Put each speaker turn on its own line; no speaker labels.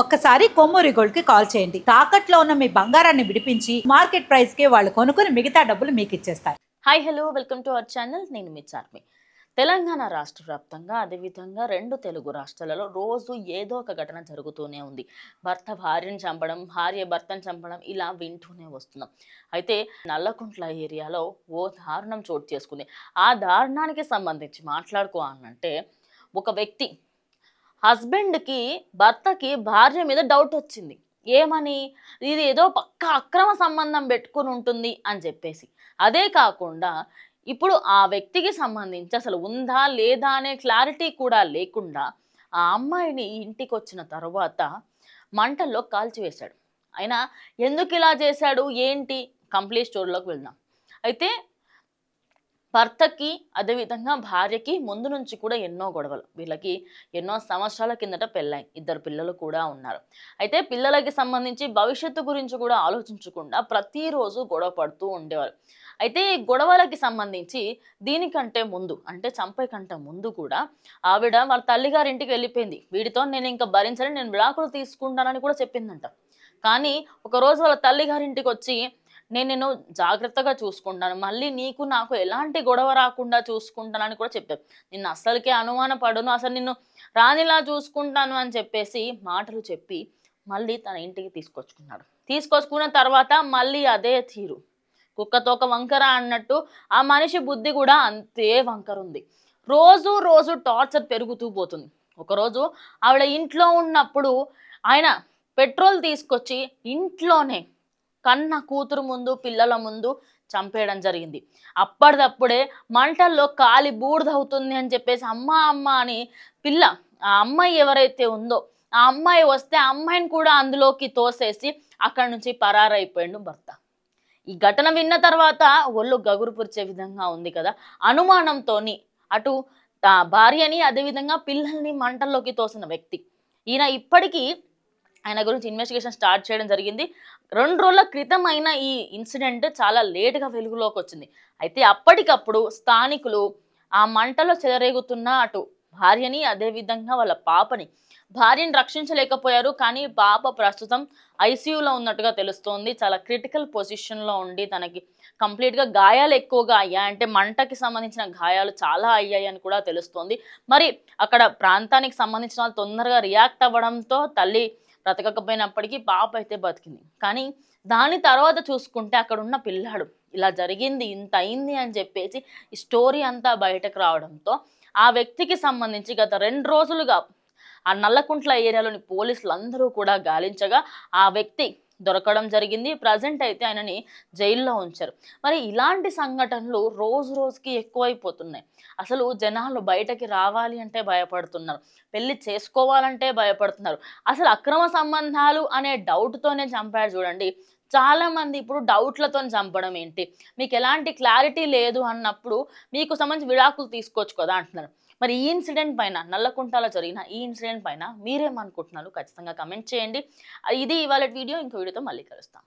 ఒక్కసారి కొమ్మూరి గోల్డ్కి కాల్ చేయండి. తాకట్లో ఉన్న మీ బంగారాన్ని విడిపించి మార్కెట్ ప్రైస్కి వాళ్ళు కొనుక్కుని మిగతా డబ్బులు మీకు ఇచ్చేస్తారు.
Hi hello welcome to our channel. నేను మీ చార్మి. తెలంగాణ రాష్ట్ర వ్యాప్తంగా అదేవిధంగా రెండు తెలుగు రాష్ట్రాలలో రోజు ఏదో ఒక ఘటన జరుగుతూనే ఉంది. భర్త భార్యను చంపడం భార్య భర్తను చంపడం ఇలా వింటూనే వస్తున్నాం. అయితే నల్లకుంట్ల ఏరియాలో ఓ దారుణం చోటు చేసుకుంది. ఆ దారుణానికి సంబంధించి మాట్లాడుకోవాలంటే ఒక వ్యక్తి హస్బెండ్కి భర్తకి భార్య మీద డౌట్ వచ్చింది. ఏమని? ఇది ఏదో పక్క అక్రమ సంబంధం పెట్టుకుని ఉంటుంది అని చెప్పేసి. అదే కాకుండా ఇప్పుడు ఆ వ్యక్తికి సంబంధించి అసలు ఉందా లేదా అనే క్లారిటీ కూడా లేకుండా ఆ అమ్మాయిని ఇంటికి వచ్చిన తర్వాత మంటల్లో కాల్చివేశాడు అయినా ఎందుకు ఇలా చేశాడు? ఏంటి? కంప్లీట్ స్టోరీలోకి వెళ్దాం. అయితే భర్తకి అదేవిధంగా భార్యకి ముందు నుంచి కూడా ఎన్నో గొడవలు. వీళ్ళకి ఎన్నో సంవత్సరాల కిందట పెళ్ళాయి. ఇద్దరు పిల్లలు కూడా ఉన్నారు. అయితే పిల్లలకి సంబంధించి భవిష్యత్తు గురించి కూడా ఆలోచించకుండా ప్రతిరోజు గొడవ పడుతూ ఉండేవారు. అయితే ఈ గొడవలకి సంబంధించి దీనికంటే ముందు అంటే చంపే కంటే ముందు కూడా ఆవిడ వాళ్ళ తల్లిగారింటికి వెళ్ళిపోయింది. వీడితో నేను ఇంకా భరించని నేను విడాకులు తీసుకుంటానని కూడా చెప్పిందంట. కానీ ఒకరోజు వాళ్ళ తల్లిగారింటికి వచ్చి నేను నేను జాగ్రత్తగా చూసుకుంటాను. మళ్ళీ నీకు నాకు ఎలాంటి గొడవ రాకుండా చూసుకుంటానని కూడా చెప్పారు నిన్ను అస్సలకే అనుమాన పడును అసలు నిన్ను రానిలా చూసుకుంటాను అని చెప్పేసి మాటలు చెప్పి మళ్ళీ తన ఇంటికి తీసుకొచ్చుకున్నాడు. తీసుకొచ్చుకున్న తర్వాత మళ్ళీ అదే తీరు. కుక్కతోక వంకర అన్నట్టు ఆ మనిషి బుద్ధి కూడా అంతే వంకర ఉంది. రోజు రోజు టార్చర్ పెరుగుతూ పోతుంది. ఒకరోజు ఆవిడ ఇంట్లో ఉన్నప్పుడు ఆయన పెట్రోల్ తీసుకొచ్చి ఇంట్లోనే కన్న కూతురు ముందు పిల్లల ముందు చంపేయడం జరిగింది. అప్పటిదప్పుడే మంటల్లో కాలి బూడిదవుతుంది అని చెప్పేసి అమ్మ అమ్మ అని పిల్ల ఆ అమ్మాయి ఎవరైతే ఉందో ఆ అమ్మాయి వస్తే ఆ అమ్మాయిని కూడా అందులోకి తోసేసి అక్కడి నుంచి పరారైపోయాడు భర్త. ఈ ఘటన విన్న తర్వాత ఒళ్ళు గగురు పురిచే విధంగా ఉంది కదా. అనుమానంతోని అటు భార్యని అదేవిధంగా పిల్లల్ని మంటల్లోకి తోసిన వ్యక్తి. ఈయన ఇప్పటికీ ఆయన గురించి ఇన్వెస్టిగేషన్ స్టార్ట్ చేయడం జరిగింది. రెండు రోజుల క్రితం అయిన ఈ ఇన్సిడెంట్ చాలా లేటుగా వెలుగులోకి వచ్చింది. అయితే అప్పటికప్పుడు స్థానికులు ఆ మంటలో చెలరేగుతున్న అటు భార్యని అదేవిధంగా వాళ్ళ పాపని భార్యని రక్షించలేకపోయారు. కానీ పాప ప్రస్తుతం ఐసీయూలో ఉన్నట్టుగా తెలుస్తోంది. చాలా క్రిటికల్ పొజిషన్లో ఉండి తనకి కంప్లీట్గా గాయాలు ఎక్కువగా అయ్యాయి. అంటే మంటకి సంబంధించిన గాయాలు చాలా అయ్యాయి అని కూడా తెలుస్తోంది. మరి అక్కడ ప్రాంతానికి సంబంధించిన వాళ్ళు తొందరగా రియాక్ట్ అవ్వడంతో తల్లి బ్రతకకపోయినప్పటికీ పాప అయితే బతికింది. కానీ దాని తర్వాత చూసుకుంటే అక్కడ ఉన్న పిల్లాడు ఇలా జరిగింది ఇంత అయింది అని చెప్పేసి ఈ స్టోరీ అంతా బయటకు రావడంతో ఆ వ్యక్తికి సంబంధించి గత రెండు రోజులుగా ఆ నల్లకుంట్ల ఏరియాలోని పోలీసులు అందరూ కూడా గాలించగా ఆ వ్యక్తి దొరకడం జరిగింది. ప్రజెంట్ అయితే ఆయనని జైల్లో ఉంచారు. మరి ఇలాంటి సంఘటనలు రోజు రోజుకి ఎక్కువైపోతున్నాయి. అసలు జనాలు బయటకి రావాలి అంటే భయపడుతున్నారు. పెళ్ళి చేసుకోవాలంటే భయపడుతున్నారు. అసలు అక్రమ సంబంధాలు అనే డౌట్తోనే చంపారు చూడండి. చాలా మంది ఇప్పుడు డౌట్లతో చంపడం ఏంటి? మీకు ఎలాంటి క్లారిటీ లేదు అన్నప్పుడు మీకు సంబంధించి విడాకులు తీసుకోవచ్చు కదా అంటున్నారు. మరి ఈ ఇన్సిడెంట్ పైన నల్లకుంటాలో జరిగిన ఈ ఇన్సిడెంట్ పైన మీరేమనుకుంటున్నారు? ఖచ్చితంగా కమెంట్ చేయండి. ఇది ఇవాళ వీడియో. ఇంకో వీడియోతో మళ్ళీ కలుస్తాం.